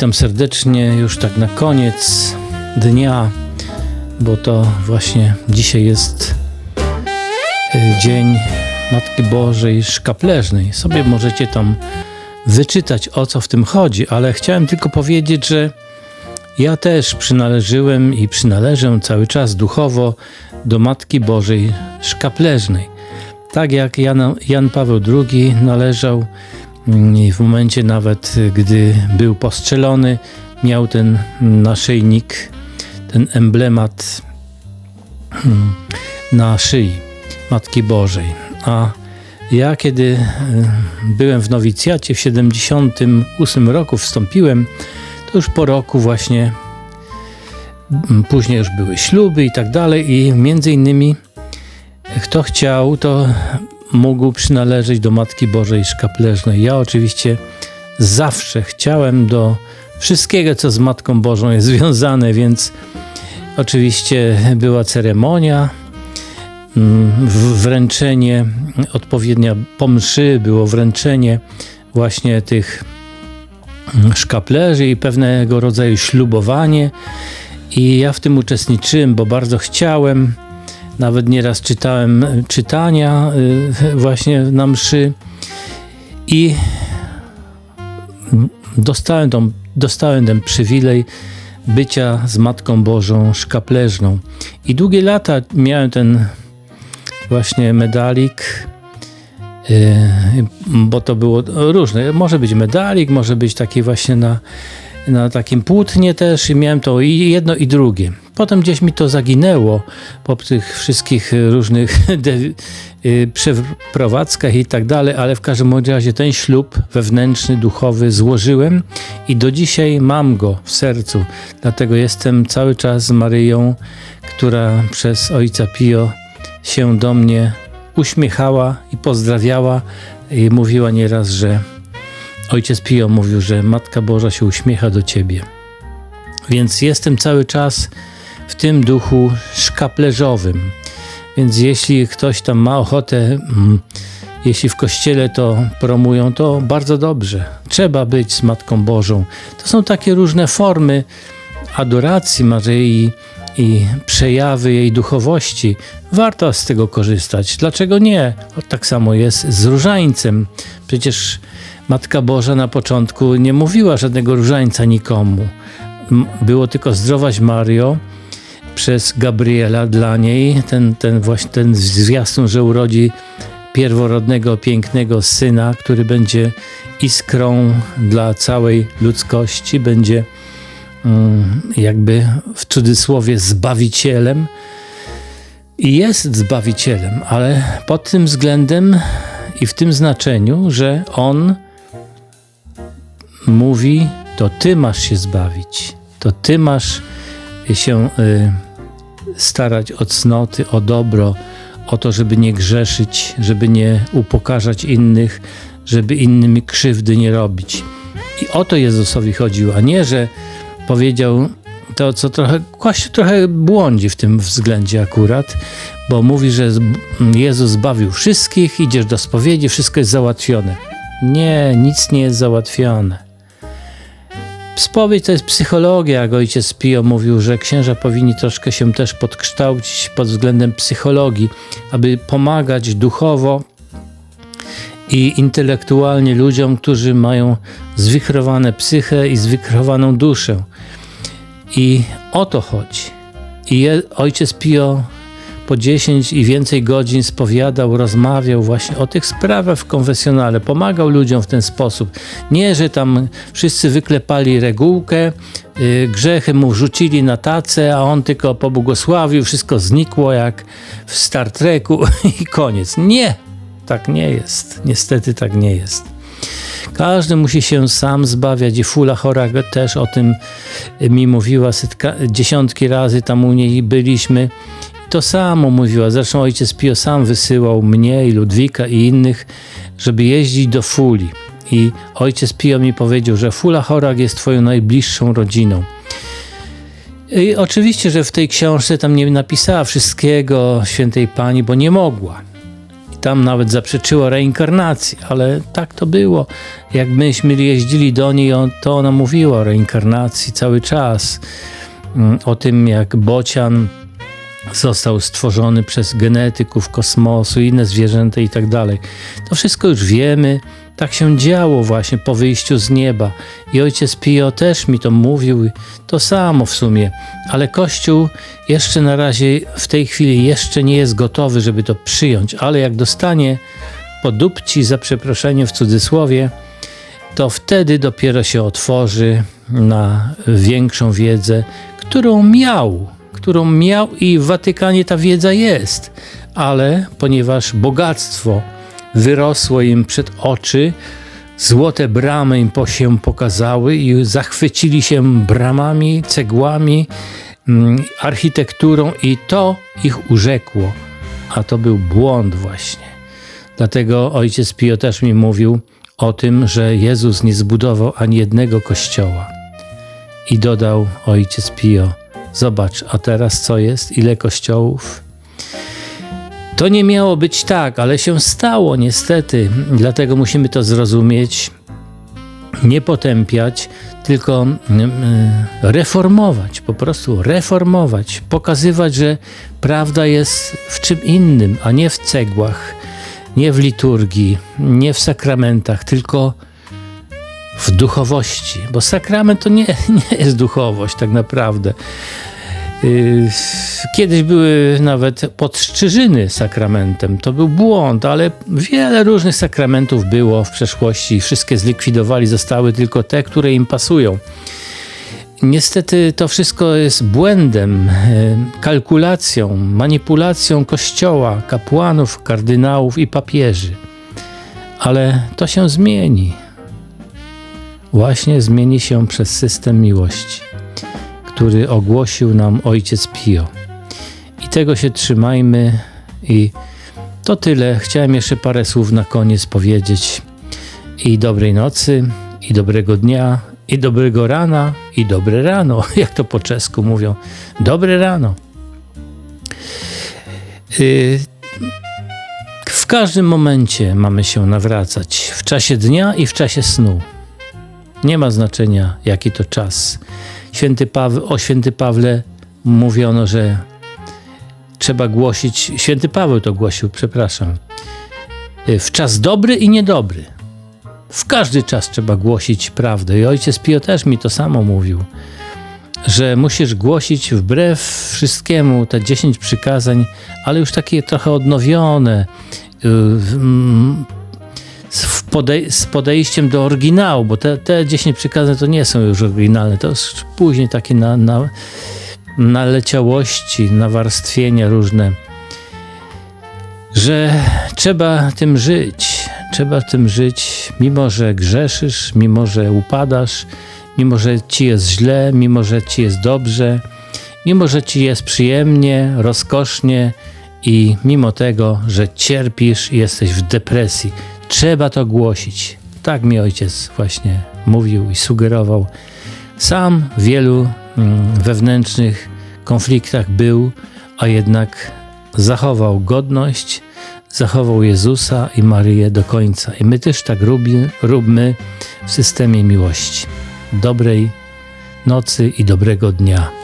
Witam serdecznie już tak na koniec dnia, bo to właśnie dzisiaj jest y, dzień Matki Bożej Szkapleżnej. Sobie możecie tam wyczytać o co w tym chodzi, ale chciałem tylko powiedzieć, że ja też przynależyłem i przynależę cały czas duchowo do Matki Bożej Szkapleżnej. Tak jak Jan, Jan Paweł II należał i w momencie nawet, gdy był postrzelony, miał ten naszyjnik, ten emblemat mm, na szyi Matki Bożej. A ja kiedy y, byłem w nowicjacie w 78 roku wstąpiłem, to już po roku właśnie mm, później już były śluby i tak dalej i między innymi kto chciał, to mógł przynależeć do Matki Bożej Szkapleżnej. Ja oczywiście zawsze chciałem do wszystkiego, co z Matką Bożą jest związane, więc oczywiście była ceremonia, wręczenie, odpowiednia po mszy było wręczenie właśnie tych szkaplerzy i pewnego rodzaju ślubowanie. I ja w tym uczestniczyłem, bo bardzo chciałem. Nawet nieraz czytałem czytania y, właśnie na mszy i dostałem, tą, dostałem ten przywilej bycia z Matką Bożą szkapleżną. I długie lata miałem ten właśnie medalik, y, bo to było różne. Może być medalik, może być taki właśnie na, na takim płótnie też i miałem to i jedno i drugie. Potem gdzieś mi to zaginęło po tych wszystkich różnych y, przeprowadzkach i tak dalej, ale w każdym razie ten ślub wewnętrzny, duchowy złożyłem i do dzisiaj mam go w sercu. Dlatego jestem cały czas z Maryją, która przez Ojca Pio się do mnie uśmiechała i pozdrawiała i mówiła nieraz, że Ojciec Pio mówił, że Matka Boża się uśmiecha do ciebie. Więc jestem cały czas w tym duchu szkaplerzowym. Więc jeśli ktoś tam ma ochotę, mm, jeśli w kościele to promują, to bardzo dobrze. Trzeba być z Matką Bożą. To są takie różne formy adoracji Maryi i przejawy jej duchowości. Warto z tego korzystać. Dlaczego nie? Tak samo jest z różańcem. Przecież Matka Boża na początku nie mówiła żadnego różańca nikomu. Było tylko zdrowaś Mario przez Gabriela dla niej, ten, ten właśnie ten zwiastun, że urodzi pierworodnego, pięknego syna, który będzie iskrą dla całej ludzkości, będzie um, jakby w cudzysłowie zbawicielem. I jest zbawicielem, ale pod tym względem i w tym znaczeniu, że on mówi: To ty masz się zbawić, to ty masz się y, starać o cnoty, o dobro, o to, żeby nie grzeszyć, żeby nie upokarzać innych, żeby innymi krzywdy nie robić. I o to Jezusowi chodziło, a nie, że powiedział to, co trochę, Kościół trochę błądzi w tym względzie akurat, bo mówi, że Jezus zbawił wszystkich, idziesz do spowiedzi, wszystko jest załatwione. Nie, nic nie jest załatwione. Spowiedź to jest psychologia, jak ojciec Pio mówił, że księża powinni troszkę się też podkształcić pod względem psychologii, aby pomagać duchowo i intelektualnie ludziom, którzy mają zwichrowane psychę i zwichrowaną duszę. I o to chodzi. I ojciec Pio po 10 i więcej godzin spowiadał, rozmawiał właśnie o tych sprawach w konfesjonale, pomagał ludziom w ten sposób. Nie, że tam wszyscy wyklepali regułkę, yy, grzechy mu rzucili na tacę, a on tylko pobłogosławił, wszystko znikło jak w Star Treku i koniec. Nie, tak nie jest. Niestety tak nie jest. Każdy musi się sam zbawiać i Fula Chora też o tym mi mówiła dziesiątki razy, tam u niej byliśmy to samo mówiła. Zresztą ojciec Pio sam wysyłał mnie i Ludwika i innych, żeby jeździć do Fuli. I ojciec Pio mi powiedział, że Fula Chorak jest twoją najbliższą rodziną. I oczywiście, że w tej książce tam nie napisała wszystkiego świętej pani, bo nie mogła. tam nawet zaprzeczyło reinkarnacji, ale tak to było. Jak myśmy jeździli do niej, to ona mówiła o reinkarnacji cały czas. Mm, O tym, jak bocian został stworzony przez genetyków kosmosu, inne zwierzęta i tak dalej. To wszystko już wiemy. Tak się działo właśnie po wyjściu z nieba. I ojciec Pio też mi to mówił, to samo w sumie. Ale Kościół jeszcze na razie, w tej chwili jeszcze nie jest gotowy, żeby to przyjąć. Ale jak dostanie podupci, za przeproszeniem w cudzysłowie, to wtedy dopiero się otworzy na większą wiedzę, którą miał, którą miał i w Watykanie ta wiedza jest, ale ponieważ bogactwo wyrosło im przed oczy, złote bramy im się pokazały i zachwycili się bramami, cegłami, mm, architekturą i to ich urzekło, a to był błąd właśnie. Dlatego ojciec Pio też mi mówił o tym, że Jezus nie zbudował ani jednego kościoła. I dodał ojciec Pio: Zobacz, a teraz co jest? Ile kościołów? To nie miało być tak, ale się stało niestety. Dlatego musimy to zrozumieć, nie potępiać, tylko mm, reformować, po prostu reformować, pokazywać, że prawda jest w czym innym, a nie w cegłach, nie w liturgii, nie w sakramentach, tylko w duchowości, bo sakrament to nie, nie jest duchowość tak naprawdę. Yy, Kiedyś były nawet podszczyżyny sakramentem. To był błąd, ale wiele różnych sakramentów było w przeszłości. Wszystkie zlikwidowali, zostały tylko te, które im pasują. Niestety to wszystko jest błędem, yy, kalkulacją, manipulacją Kościoła, kapłanów, kardynałów i papieży. Ale to się zmieni. Właśnie zmieni się przez system miłości który ogłosił nam Ojciec Pio. I tego się trzymajmy i to tyle. Chciałem jeszcze parę słów na koniec powiedzieć. I dobrej nocy, i dobrego dnia, i dobrego rana, i dobre rano, jak to po czesku mówią. Dobre rano. Y, W każdym momencie mamy się nawracać. W czasie dnia i w czasie snu. Nie ma znaczenia, jaki to czas. Święty o święty Pawle mówiono, że trzeba głosić, święty Paweł to głosił, przepraszam, y, w czas dobry i niedobry. W każdy czas trzeba głosić prawdę. I ojciec Pio też mi to samo mówił, że musisz głosić wbrew wszystkiemu te 10 przykazań, ale już takie trochę odnowione, y, podej- z podejściem do oryginału, bo te, te 10 przykazań to nie są już oryginalne, to jest później takie na, na, naleciałości, nawarstwienia różne, że trzeba tym żyć, trzeba tym żyć, mimo że grzeszysz, mimo że upadasz, mimo że ci jest źle, mimo że ci jest dobrze, mimo że ci jest przyjemnie, rozkosznie i mimo tego, że cierpisz i jesteś w depresji. Trzeba to głosić. Tak mi ojciec właśnie mówił i sugerował. Sam w wielu mm, wewnętrznych konfliktach był, a jednak zachował godność, zachował Jezusa i Maryję do końca. I my też tak róbmy, róbmy w systemie miłości. Dobrej nocy i dobrego dnia.